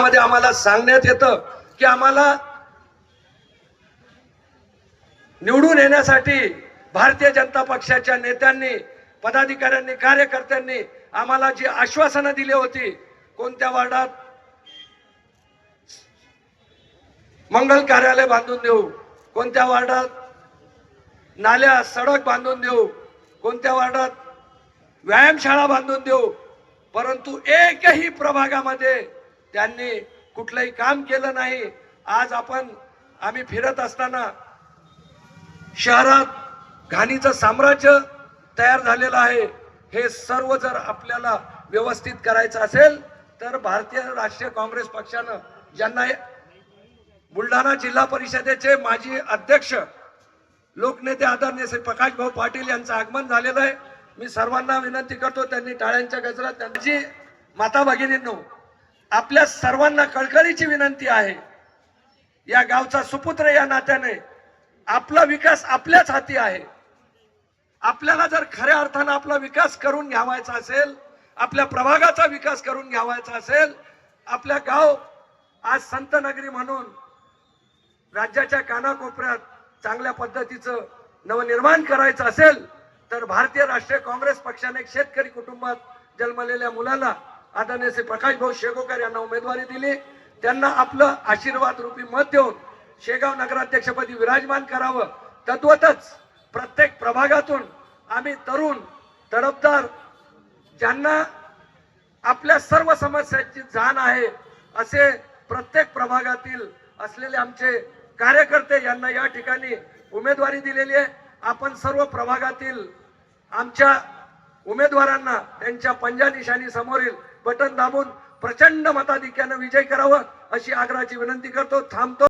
मध्ये आम्हाला सांगण्यात येतं की आम्हाला निवडून येण्यासाठी भारतीय जनता पक्षाच्या नेत्यांनी पदाधिकाऱ्यांनी कार्यकर्त्यांनी आम्हाला जी आश्वासनं दिली होती कोणत्या वार्डात? मंगल कार्यालय बांधून देऊ. कोणत्या वार्डात? नाल्या सडक बांधून देऊ. कोणत्या वार्डात? व्यायामशाळा बांधून देऊ. परंतु एकही प्रभागामध्ये त्यांनी कुठलंही काम केलं नाही. आज आपण आम्ही फिरत असताना शहरात घाणीचं साम्राज्य तयार झालेलं आहे. हे सर्व जर आपल्याला व्यवस्थित करायचं असेल तर भारतीय राष्ट्रीय काँग्रेस पक्षानं ज्यांना बुलढाणा जिल्हा परिषदेचे माजी अध्यक्ष लोकनेते आदरणीय श्री प्रकाश भाऊ पाटील यांचं आगमन झालेलं आहे. मी सर्वांना विनंती करतो त्यांनी टाळ्यांच्या गजरात त्यांची माता भगिनींनो आपल्या सर्वांना कळकळीची विनंती आहे. या गावचा सुपुत्र या नात्याने आपला विकास आपल्याच हाती आहे. आपल्याला जर खऱ्या अर्थानं आपला विकास करून घ्यावायचा असेल आपल्या प्रभागाचा विकास करून घ्यावायचा असेल आपल्या गाव आज संत नगरी म्हणून राज्याच्या कानाकोपऱ्यात चांगल्या पद्धतीचं नवनिर्माण करायचं असेल तर भारतीय राष्ट्रीय काँग्रेस पक्षाने शेतकरी कुटुंबात जन्मलेल्या मुलाला आदरणीय श्री प्रकाश भाऊ शेगोकर यांना उमेदवारी दिली. त्यांना आपलं आशीर्वाद रूपी मत देऊन शेगाव नगराध्यक्षपदी विराजमान करावं. तद्वतच प्रत्येक प्रभागातून आम्ही तरुण तडफदार ज्यांना आपल्या सर्व समस्यांची जाण आहे असे प्रत्येक प्रभागातील असलेले आमचे कार्यकर्ते यांना या ठिकाणी उमेदवारी दिलेली आहे. आपण सर्व प्रभागातील आमच्या उमेदवारांना त्यांच्या पंजानिशानी समोरील बटन दाबून प्रचंड मताधिक्यानं विजय करावं अशी आग्रहाची विनंती करतो थांबतो.